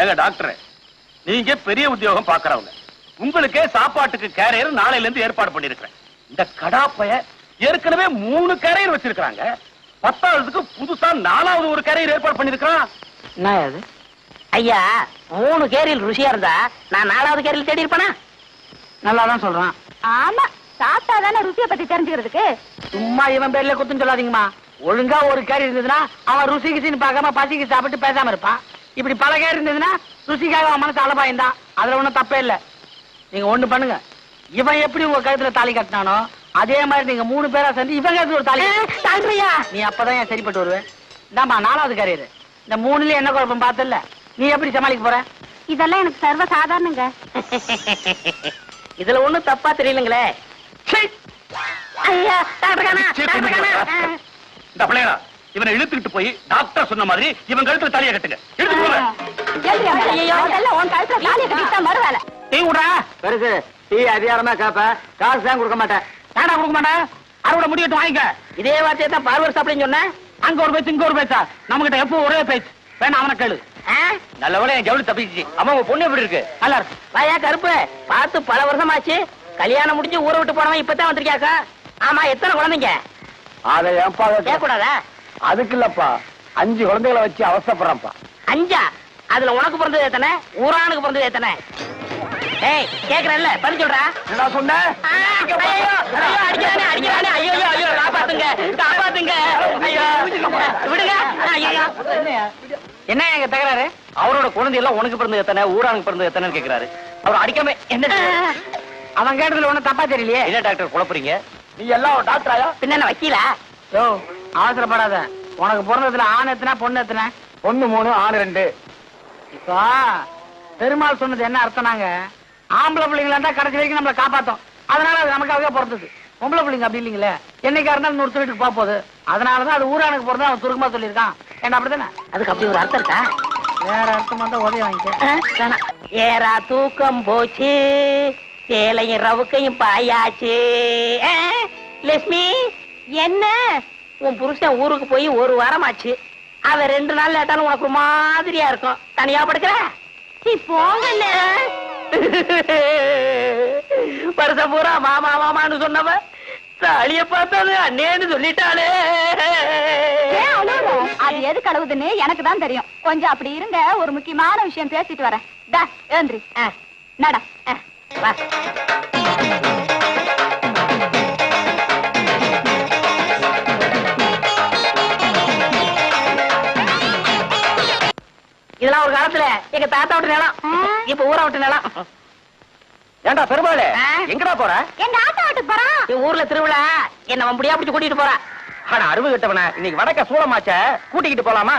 ஏங்க டாக்டர் நீங்க பெரிய உத்தியோகம் பாக்குறவங்க உங்களுக்கே சாப்பாட்டுக்கு கேரியர் நாளையில இருந்து ஏற்பாடு பண்ணிருக்கிறேன் இந்த கடாப்பைய ஏற்கனவே மூணு கேரியர் வச்சிருக்காங்க பத்தாவதுக்கு புதுசா நாலாவது ஒரு கேரியர் ஏற்பாடு அது? ஐயா மூணு கேரியில் ருசியா இருந்தா நான் நாலாவது கேரியில் தேடி இருப்பேனா? நல்லா தான் சொல்றான். ஆமா சாப்பிட்டா தானே ருசியை பத்தி தெரிஞ்சுக்கிறதுக்கு? சும்மா இவன் பேர்ல குத்துன்னு சொல்லாதீங்கம்மா. ஒழுங்கா ஒரு கேரி இருந்ததுன்னா அவன் ருசி கிசின்னு பார்க்காம பசிக்கு சாப்பிட்டு பேசாம இருப்பான். இப்படி பல கேரி இருந்ததுன்னா ருசிக்காக அவன் மனசு அலபாயந்தான். அதுல ஒண்ணும் தப்பே இல்ல. நீங்க ஒண்ணு பண்ணுங்க. இவன் எப்படி உங்க கழுத்துல தாலி கட்டினானோ அதே மாதிரி நீங்க மூணு பேரா சேர்ந்து இவன் கழுத்துல ஒரு தாலி தாண்டியா நீ அப்பதான் ஏன் சரிப்பட்டு வருவேன். இந்தாம்மா நாலாவது கேரியர் இந்த மூணுல என்ன குழப்பம் பார்த்தல நீ எப்படி சமாளிக்க போற? இதெல்லாம் எனக்கு சர்வ சாதாரணங்க இதுல ஒண்ணும் தப்பா தெரியலங்களே. ஐயா டாக்டர் இந்த இவனை இழுத்துக்கிட்டு போய் டாக்டர் சொன்ன மாதிரி இவன் கழுத்துல தலையை கட்டுங்க. இழுத்து போங்க. ஐயோ அதெல்லாம் உன் கழுத்துல தாலியை கட்டிட்டா மறு வேலை. டீ விடுறா பெருசு டீ அதிகாரமா கேப்ப. காசு தான் கொடுக்க மாட்டேன். ஏடா கொடுக்க மாட்டேன் அறுவடை முடியட்டும் வாங்கிக்க. இதே வார்த்தையை தான் பார்வர் சாப்பிடுன்னு சொன்னேன். அங்க ஒரு பேச்சு இங்க ஒரு பேச்சா? நம்ம கிட்ட எப்போ ஒரே பேச்சு. வேணா அவனை கேளு. நல்ல வேலை என் ஜவுளி தப்பிச்சு அம்மா உங்க பொண்ணு எப்படி இருக்கு? நல்லா இருக்கு. வாயா கருப்பு. பார்த்து பல வருஷமாச்சு. கல்யாணம் முடிஞ்சு ஊரை விட்டு போனவன் இப்பதான் வந்திருக்கியாக்கா? ஆமா எத்தனை குழந்தைங்க? அதை ஏன்பா அதுக்கு இல்லப்பா. அஞ்சு குழந்தைகளை வச்சு அவசரப்படுறேன்ப்பா. அஞ்சா? அதுல உனக்கு பிறந்தது எத்தனை? ஊரானுக்கு பிறந்தது எத்தனை? ஏய் கேக்குறல்ல பதில் சொல்றா. என்ன சொன்ன? ஐயோ, ஐயோ, அடிக்கிறானே, அடிக்கிறானே, ஐயோ, ஐயோ, ஐயோ, காப்பாத்துங்க, காப்பாத்துங்க, ஐயோ, விடுங்க, ஐயோ. என்ன எங்க தகராறு? அவரோட குழந்தை எல்லாம் உனக்கு பிறந்தது எத்தனை? ஊரானுக்கு பிறந்தது எத்தனைன்னு கேக்குறாரு. அவர் அடிக்காம என்ன அவன் கேட்டதுல ஒண்ணும் தப்பா தெரியலையே. என்ன டாக்டர் குழப்புறீங்க? நீ எல்லாம் டாக்டராயா பின்ன என்ன வக்கீலா? யோ அவசரப்படாத. உனக்கு பிறந்ததுல ஆண் எத்தனை பொண்ணு எத்தனை? ஒண்ணு மூணு ஆறு ரெண்டு. இப்போ பெருமாள் சொன்னது என்ன அர்த்தம்னாங்க ஆம்பளை பிள்ளைங்களா இருந்தா கடைசி வரைக்கும் நம்மளை காப்பாத்தோம். அதனால அது நமக்காகவே பிறந்தது. பொம்பளை பிள்ளைங்க அப்படி இல்லைங்களே? என்னைக்கா இருந்தாலும் நூறு வீட்டுக்கு போக போகுது. அதனாலதான் அது ஊரானுக்கு பிறந்தா அவன் சுருக்கமா சொல்லியிருக்கான். என்ன அப்படிதானே? அதுக்கு அப்படி ஒரு அர்த்தம் இருக்கா? வேற அர்த்தம் வந்தா உதவி வாங்கிக்க. ஏரா தூக்கம் போச்சு. சேலையும் ரவுக்கையும் பாயாச்சு. லட்சுமி என்ன? உன் புருஷன் ஊருக்கு போய் ஒரு வாரம் ஆச்சு அவன் ரெண்டு நாள் லேட்டாலும் உனக்கு மாதிரியா இருக்கும். தனியா படுக்கிற? சீ, போங்கண்ணே. வருஷம் பூரா மாமா மாமான்னு சொன்னவ தாலிய பார்த்தது அண்ணேன்னு சொல்லிட்டாளே? அது எது கழுவுதுன்னு எனக்கு தான் தெரியும். கொஞ்சம் அப்படி இருங்க. ஒரு முக்கியமான விஷயம் பேசிட்டு வரேன். டா ஏந்திரி. ஆ, நடா. வா. இதெல்லாம் ஒரு காலத்துல எங்க தாத்தா விட்டு நிலம். இப்ப ஊரை விட்டு நிலம். ஏண்டா பெருமாளே? எங்கடா போற? எங்க ஆத்தா வீட்டுக்கு போறான் என் ஊர்ல திருவிழா என்ன முடியா பிடிச்சு கூட்டிட்டு போறா. ஆனா அருவு கிட்டவன இன்னைக்கு வடக்க சூளமாச்ச கூட்டிக்கிட்டு போலாமா?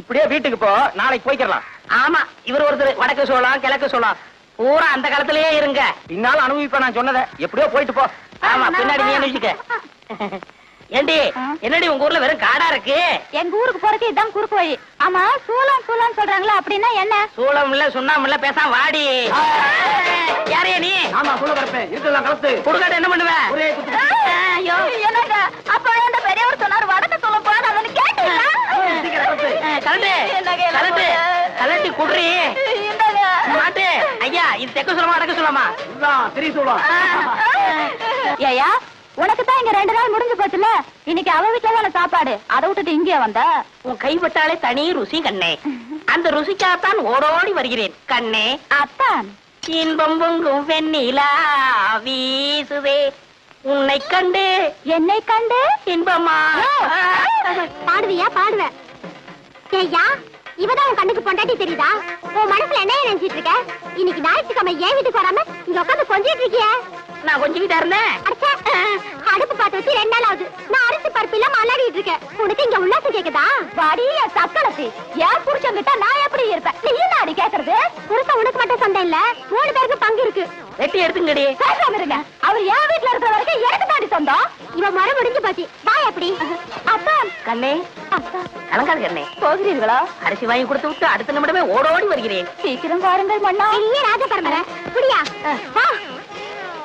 இப்படியே வீட்டுக்கு போ நாளைக்கு போய்க்கிறலாம். ஆமா இவர் ஒருத்தர் வடக்கு சோளம் கிழக்கு சோளம். பூரா அந்த காலத்திலேயே இருங்க. பின்னாலும் அனுபவிப்ப நான் சொன்னதை. எப்படியோ போயிட்டு போ. ஆமா பின்னாடி நீ அனுப்பிச்சுக்க ஏண்டி? என்னடி உங்க ஊர்ல வெறும் காடா இருக்கு? எங்க ஊருக்கு போறதுக்கு இதான் குறுக்கு வழி. ஆமா சூளம் சூளம் சொல்றாங்களா அப்படின்னா என்ன? சூளம் இல்ல சுண்ணாம இல்ல பேசாம வாடி. யாரையா நீ? ஆமா சொல்ல வரப்பேன் இருக்கலாம் கலத்து. குடுக்காட்ட என்ன பண்ணுவ? இது தெக்க சொல்லமா அடக்க சொல்லமா இதுதான் திரி சொல்லுவான் ஏயா உனக்கு தான் இங்க ரெண்டு நாள் முடிஞ்சு போச்சுல? இன்னைக்கு அவ வீட்டுல தானே சாப்பாடு? அதை விட்டுட்டு இங்கே வந்த? உன் கைப்பட்டாலே தனி ருசி கண்ணே. அந்த ருசிக்காகத்தான் ஓடோடி வருகிறேன் கண்ணே. அத்தான். இன்பம் பொங்கும் வெண்ணிலா வீசுதே. உன்னை கண்டு. என்னை கண்டு? இன்பமா? பாடுவியா பாடுவேன் இவதான் உன் கண்ணுக்கு பொண்டாட்டி தெரியுதா? உன் மனசுல என்ன நினைச்சிட்டு இருக்க? இன்னைக்கு ஞாயிற்றுக்கிழமை ஏன் வீட்டுக்கு வராம இங்க உட்காந்து கொஞ்சிட்டு இருக்கிய? நான் கொஞ்சிக்கிட்டா இருந்தேன். அடுப்பு பார்த்து வச்சு ரெண்டு நாள் ஆகுது. நான் அரிசி பருப்பு இல்லாம அலாடிட்டு இருக்கேன். உனக்கு இங்க உல்லாசம் கேக்குதா? வாடிய சக்களத்தி ஏன் புருஷன் கிட்ட நான் எப்படி இருப்பேன்? நீ நாடி கேக்குறது? புருஷன் உனக்கு மட்டும் சொந்தம் இல்ல. மூணு பேருக்கு பங்கு இருக்கு. வெட்டி எடுத்துங்கடி. பேசாம இருங்க. அவர் என் வீட்டுல இருக்கிற வரைக்கும் எனக்கு தாடி சொந்தம். இவன் மரம் முடிஞ்சு போச்சு. வா எப்படி கண்ணே. கலங்காது கண்ணே. போகிறீர்களா? அரிசி வாங்கி கொடுத்து விட்டு அடுத்த நிமிடமே ஓடோடி வருகிறேன். சீக்கிரம் வாருங்கள் மன்னா. இல்ல ராஜ பரம்பரை புடியா வா.